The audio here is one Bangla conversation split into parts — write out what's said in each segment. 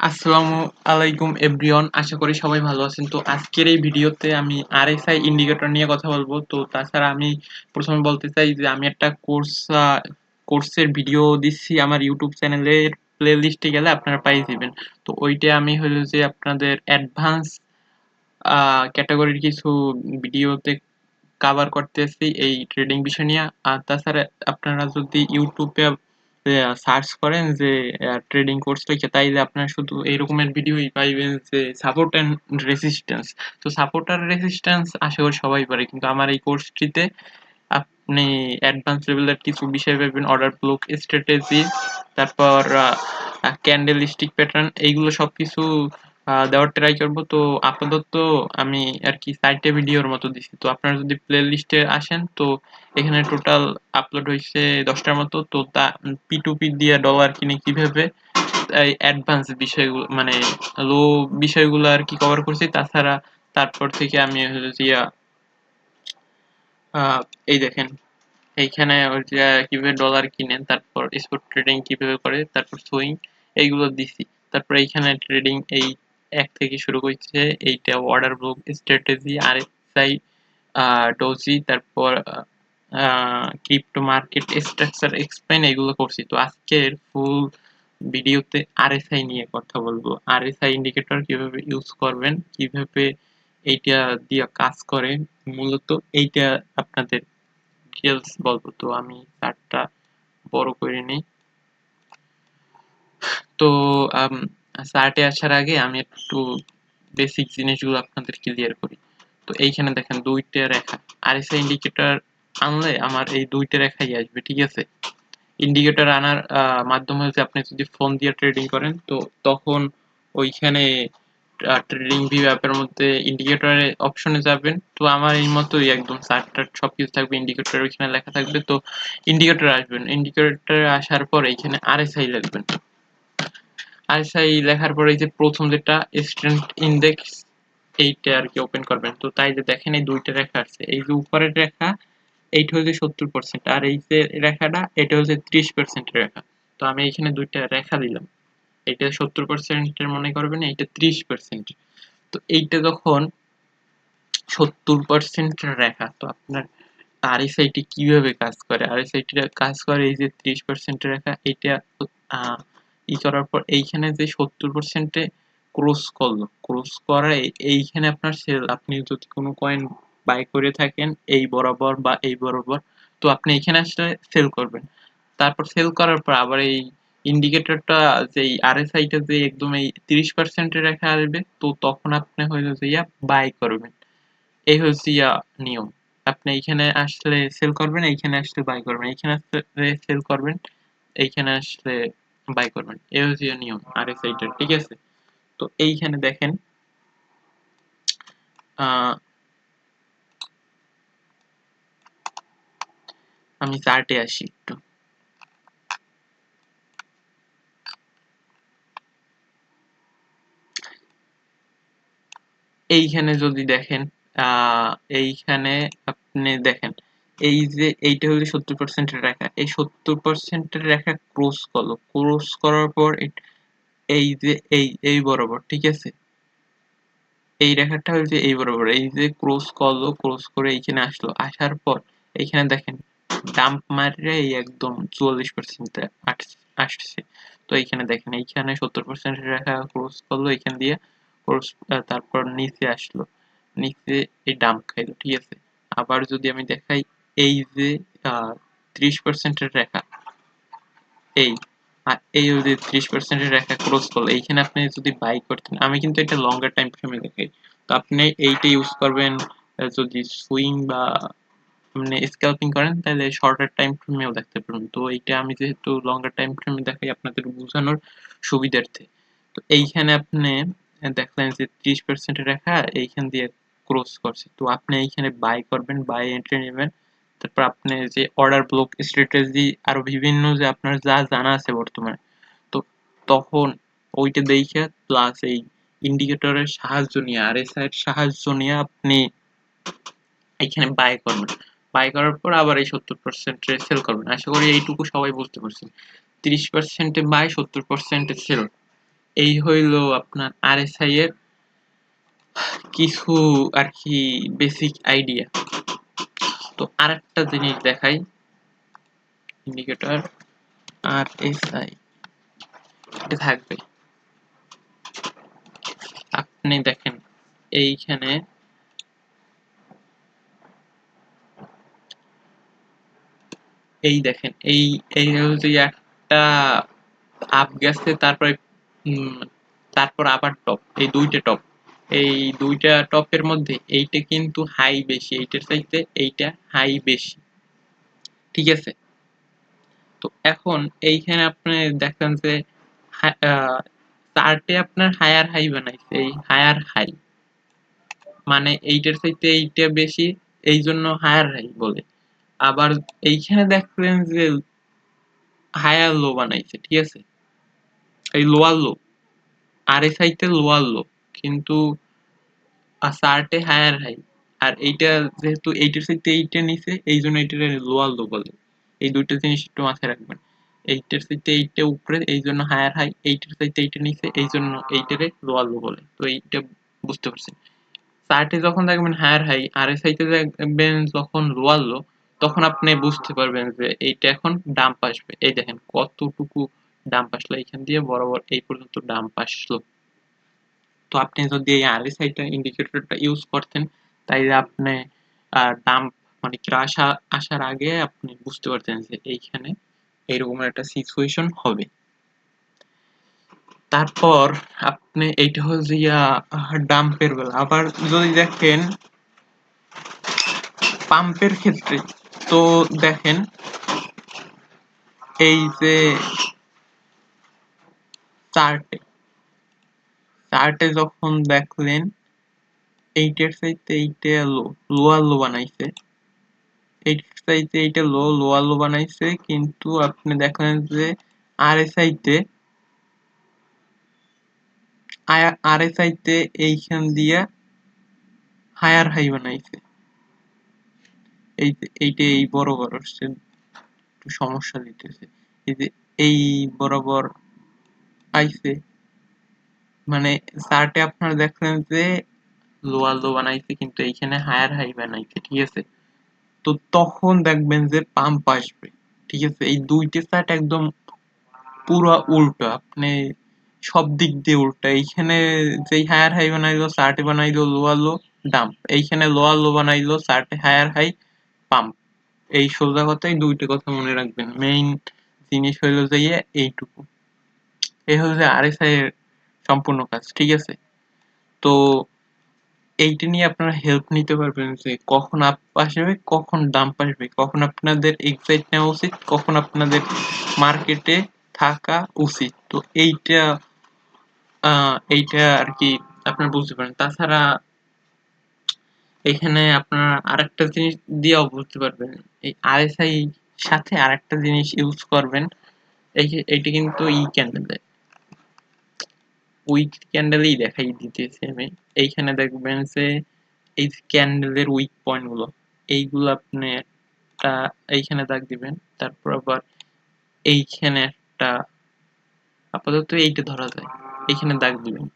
আসসালামু আলাইকুম এভরিওয়ান আশা করি সবাই ভালো আছেন। তো আজকের এই ভিডিওতে আমি আরএসআই ইন্ডিকেটর নিয়ে কথা বলব। তো তাছাড়া আমি প্রথমে বলতে চাই যে আমি একটা কোর্স কোর্সের ভিডিও দিচ্ছি আমার ইউটিউব চ্যানেলের প্লে লিস্টে গেলে আপনারা পাই যাবেন। তো ওইটা আমি হলো যে আপনাদের অ্যাডভান্স ক্যাটাগরির কিছু ভিডিওতে কাভার করতেছি এই ট্রেডিং বিষয় নিয়ে। আর তাছাড়া আপনারা যদি ইউটিউবে সার্চ করেন যে ট্রেডিং কোর্স লিখে, তাইলে আপনার শুধু এই রকমের ভিডিওই পাইবেন যে সাপোর্ট অ্যান্ড রেসিস্ট্যান্স তো সাপোর্ট আর রেসিস্ট্যান্স আশা করি সবাই পারে, কিন্তু আমার এই কোর্সটিতে আপনি অ্যাডভান্স লেভেলের কিছু বিষয় পাবেন অর্ডার ব্লক স্ট্র্যাটেজি তারপর ক্যান্ডেল স্টিক প্যাটার্ন এইগুলো সব কিছু দেওয়ার ট্রাই করব। তো আপাতত আমি আর কি সাইটে ভিডিওর মতো দিছি। তো আপনারা যদি প্লে লিস্টে আসেন, তো এখানে টোটাল আপলোড হয়েছে দশটার মতো। তো তা পি টু পি দিয়ে ডলার কিনে কীভাবে, এই অ্যাডভান্স বিষয়গুলো মানে লো বিষয়গুলো আর কি কভার করছি। তাছাড়া তারপর থেকে আমি ইয়া এই দেখেন, এইখানে কীভাবে ডলার কিনেন তারপর স্পট ট্রেডিং কীভাবে করে, তারপর সুইং এইগুলো দিছি। তারপর এইখানে ট্রেডিং এই এক থেকে শুরু করছে। এইটা অর্ডার বুক স্ট্র্যাটেজি আর এসআই ডোজি তারপর ক্রিপ্টো মার্কেট স্ট্রাকচার এক্সপ্লেন এগুলো করছি। তো আজকের ফুল ভিডিওতে আরএসআই নিয়ে কথা বলব। আরএসআই ইন্ডিকেটর কীভাবে ইউজ করবেন, কীভাবে এইটা দিয়ে কাজ করে, মূলত এইটা আপনাদের ডিটেলস বলব। তো আমি চারটা বড় করে নিই। তো চার্টে আসার আগে আমি একটু বেসিক জিনিসগুলো আপনাদের ক্লিয়ার করি। তো এইখানে দেখেন দুইটা রেখা। আর আরএসআই ইন্ডিকেটর আনলে আমার এই দুইটা রেখাই আসবে, ঠিক আছে? ইন্ডিকেটর আনার মাধ্যমে হচ্ছে আপনি যদি ফোন দিয়ে ট্রেডিং করেন, তো তখন ওইখানে ট্রেডিং ভিউ অ্যাপের মধ্যে ইন্ডিকেটরের অপশনে যাবেন। তো আমার এই মতোই একদম চার্টার সব কিছু থাকবে ইন্ডিকেটর ওইখানে লেখা থাকবে। তো ইন্ডিকেটর আসবেন। ইন্ডিকেটর আসার পর এইখানে আরএসআই লিখবেন। আরএসআই লেখার পরে এই যে প্রথম যেটা স্ট্রেন্থ ইন্ডেক্স এইটা আর কি ওপেন করবেন। তো তাই যে দেখেন এই দুইটা রেখা আছে এই যে উপরের রেখা, এইটা হচ্ছে সত্তর পার্সেন্ট আর এই যে রেখাটা, এটা হচ্ছে ত্রিশ পার্সেন্টের রেখা। তো আমি এখানে দুইটা রেখা দিলাম। এটা সত্তর পার্সেন্টের মনে করবেন, এইটা ত্রিশ পার্সেন্ট তো এইটা যখন সত্তর পার্সেন্টের রেখা, তো আপনার আরএসআইটি কীভাবে কাজ করে? আর এস আরএসআইটিটা কাজ করে এই যে ত্রিশ পার্সেন্টের রেখা, এইটা ই করার পর এইখানে যে সত্তর পার্সেন্টে ক্রস করল ক্রস করা এইখানে আপনার সেল আপনি যদি কোনো কয়েন বাই করে থাকেন এই বরাবর বা এই বরাবর, তো আপনি এখানে আসলে সেল করবেন। তারপর সেল করার পর আবার এই ইন্ডিকেটরটা যে আরএসআইটা যে একদম এই তিরিশ পার্সেন্টে রেখে আসবে, তো তখন আপনি হয়ে যে ইয়া বাই করবেন। এই হচ্ছে ইয়া নিয়ম। আপনি এইখানে আসলে সেল করবেন, এইখানে আসলে বাই করবেন। এইখানে আসলে সেল করবেন, এইখানে আসলে বাই করবেন। এই হচ্ছে নিয়ম আরএসআইটার ঠিক আছে? তো এইখানে দেখেন আমি চার্টে আসি একটু। এইখানে যদি দেখেন এইখানে আপনি দেখেন এই যে এইটা হলো সত্তর পার্সেন্টের রেখা। এই সত্তর পার্সেন্টের রেখা ক্রস করল। ক্রস করার পর এই যে এই এই বরাবর, ঠিক আছে? এই রেখাটা হচ্ছে এই বরাবর। এই যে ক্রস করল ক্রস করে এইখানে আসলো। আসার পর এইখানে দেখেন ডাম্প মারে এই একদম চুয়াল্লিশ পার্সেন্ট আসছে। তো এইখানে দেখেন, এইখানে সত্তর পার্সেন্টের রেখা ক্রস করল, এইখান দিয়ে ক্রস তারপর নিচে আসলো। নিচে এই ডাম্প খাইলো, ঠিক আছে? আবার যদি আমি দেখাই এই যে ত্রিশ পার্সেন্টের রেখা, এই আর এই যে ত্রিশ পার্সেন্টের রেখা ক্রস করল, এইখানে আপনি যদি বাই করতেন, আমি কিন্তু এটা লঙ্গার টাইম ফ্রেমে দেখাই। তো আপনি এইটা ইউজ করবেন যদি সুইং বা মানে স্ক্যালপিং করেন, তাহলে শর্টার টাইম ফ্রেমেও দেখতে পারবেন। তো এইটা আমি যেহেতু লঙ্গার টাইম ফ্রেমে দেখাই, আপনাদের বোঝানোর সুবিধার্থে। তো এইখানে আপনি দেখলেন যে ত্রিশ পার্সেন্টের রেখা এইখান দিয়ে ক্রস করছে। তো আপনি এইখানে বাই করবেন বাই এন্ট্রি নেবেন। তারপর আপনি যে অর্ডার ব্লক স্ট্র্যাটেজি আরও বিভিন্ন যে আপনার যা জানা আছে বর্তমানে, তো তখন ওইটা দেখে প্লাস এই ইন্ডিকেটরের সাহায্য নিয়ে আর এস এর সাহায্য নিয়ে আপনি এখানে বাই করবেন। বাই করার পর আবার এই সত্তর পার্সেন্টে সেল করবেন। আশা করি এইটুকু সবাই বুঝতে পারছেন। তিরিশ পার্সেন্টে বাই সত্তর পার্সেন্টে সেল এই হইল আপনার আর আরএসআই এর কিছু আর কি বেসিক আইডিয়া তো আরেকটা জিনিস দেখাই। ইন্ডিকেটর আর এস আই থাকবে। আপনি দেখেন, এইখানে এই দেখেন, এই এই হচ্ছে একটা আপ গেছে, তারপরে তারপর আবার টপ এই দুইটা টপ এই দুইটা টপের মধ্যে এইটা কিন্তু হাই বেশি, এইটার চাইতে এইটা হাই বেশি। ঠিক আছে? তো এখন এইখানে আপনি দেখেন যে চার্টে আপনার হায়ার হাই বানাইছে, এই হায়ার হাই মানে এইটার চাইতে এইটা বেশি এই জন্য হায়ার হাই বলে। আবার এইখানে দেখলেন যে হায়ার লো বানাইছে, ঠিক আছে? এই লোয়ার লো আর এস আইতে লোয়ার লো কিন্তু চার্টে হায়ার হাই আর এইটা যেহেতু এইটার সাথে এইটা নিচে এই জন্য এইটার লোয়ার লো বলে। এই দুইটা জিনিস একটু মাথায় রাখবেন। এইটার সাথে এইটা উপরে, এই জন্য হায়ার হাই এইটার সাথে এইটা নিচে এই জন্য এইটারে লোয়ার লো বলে। তো এইটা বুঝতে পারছেন। চার্টে যখন দেখবেন হায়ার হাই আর এস আইতে দেখবেন যখন লোয়ার লো তখন আপনি বুঝতে পারবেন যে এইটা এখন ডাম্প আসবে। এই দেখেন কতটুকু ডাম্প আসলো এখান দিয়ে বরাবর এই পর্যন্ত ডাম্প আসলো। তো আপনি যদি এই আরএসআইটা ইন্ডিকেটরটা ইউজ করতেন, তাইলে আপনি ডাম্প মানে ক্রাশ আসার আগে আপনি বুঝতে পারতেন যে এইখানে এইরকম একটা সিচুয়েশন হবে। তারপর আপনি এইটা হচ্ছে ইয়া ডাম্পের বেলা আবার যদি দেখেন পাম্পের ক্ষেত্রে, তো দেখেন, এই যে চার্টে চার্টে যখন দেখলেন, এইটার চাইতে এইটা লো, লোয়ার লো বানাইছে। এইটার চাইতে এইটা লো, লোয়ার লো বানাইছে, কিন্তু আপনি দেখলেন যে আরএসআইতে আরএসআইতে এইখান দিয়া হায়ার হাই বানাইছে। এই এইটা এই বরাবর আসছে সমস্যা দিতেছে। এই যে এই বরাবর আইছে মানে চার্টে আপনারা দেখলেন যে লোয়ার লো বানাইছে কিন্তু এইখানে হায়ার হাই বানাইছে ঠিক আছে? তো তখন দেখবেন যে পাম্প আসবে ঠিক আছে? এই দুইটা চার্ট একদম পুরো উল্টো আপনি সব দিক দিয়ে উল্টো। এইখানে যেই হায়ার হাই বানাইলো চার্টে বানাইলো লোয়ার লো ডাম্প এইখানে লোয়ার লো বানাইলো চার্টে হায়ার হাই পাম্প এই সোজা কথাই দুইটা কথা মনে রাখবেন। মেইন জিনিস হইল যে এইটুকু। এই হচ্ছে আরএসআই এর সম্পূর্ণ কাজ, ঠিক আছে? তো এইটা নিয়ে আপনারা হেল্প নিতে পারবেন যে কখন আপ আসবে, কখন ডাম্প আসবে, কখন আপনাদের এক্সাইট নেওয়া উচিত, কখন আপনাদের মার্কেটে থাকা উচিত। তো এইটা এইটা আর কি আপনারা বুঝতে পারেন। তাছাড়া এখানে আপনারা আরেকটা জিনিস দিয়েও বুঝতে পারবেন, এই আরএসআই সাথে আরেকটা জিনিস ইউজ করবেন, এই এইটা কিন্তু ই ক্যান্ডেল উইক ক্যান্ডেলই দেখাই দিতেছি আমি। এইখানে দেখবেন যে, এই ক্যান্ডেলের উইক পয়েন্টগুলো, এইগুলো আপনি একটা, এইখানে দাগ দিবেন, তারপর আবার এইখানে একটা, আপাতত এইটা ধরা যায়, এইখানে দাগ দিবেন।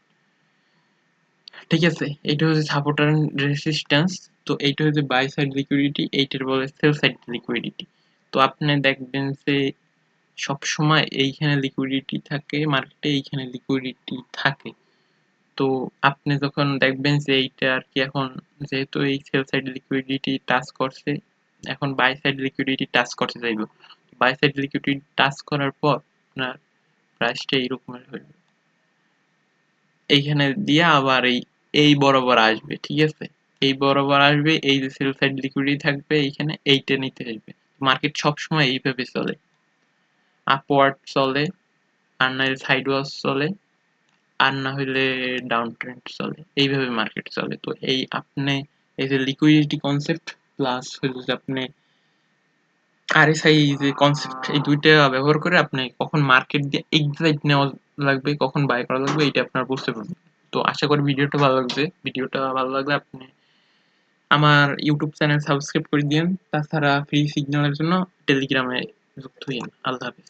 ঠিক আছে, এইটা হচ্ছে সাপোর্ট অ্যান্ড রেসিস্ট্যান্স তো এইটা হচ্ছে বাই সাইড লিকুইডিটি এইটার বলে সেল সাইড লিকুইডিটি তো আপনি দেখবেন যে সব সময় এইখানে লিকুইডিটি থাকে মার্কেটে এইখানে লিকুইডিটি থাকে। তো আপনি যখন দেখবেন যে এইটা আর কি এখন যেহেতু এই সেল সাইড লিকুইডিটি টাচ করছে, এখন বাই সাইড লিকুইডিটি টাচ করতে চাইব। বাই সাইড লিকুইডিটি টাচ করার পর আপনার প্রাইসটা এইরকমের হইবে এইখানে দিয়ে আবার এই এই বরাবর আসবে, ঠিক আছে? এই বরাবর আসবে, এই যে সেল সাইড লিকুইডিটি থাকবে, এইখানে এইটা নিতে আসবে। মার্কেট সবসময় এইভাবে চলে। আপওয়ার্ড চলে আর না হলে সাইডওয়ার্স চলে আর না হইলে ডাউন ট্রেন্ড চলে, এইভাবে মার্কেট চলে। তো এই আপনি, এই যে লিকুইডিটি কনসেপ্ট প্লাস হইল যে আপনি আরএসআই যে কনসেপ্ট এই দুইটা ব্যবহার করে আপনি কখন মার্কেট দিয়ে এক্সাইট নেওয়া লাগবে, কখন বাই করা লাগবে এটা আপনার বুঝতে পারবেন। তো আশা করি ভিডিওটা ভালো লাগবে ভিডিওটা ভালো লাগলে আপনি আমার ইউটিউব চ্যানেল সাবস্ক্রাইব করে দিন তাছাড়া ফ্রি সিগন্যালের জন্য টেলিগ্রামে যুক্ত হইন আল্লাহ হাফিজ।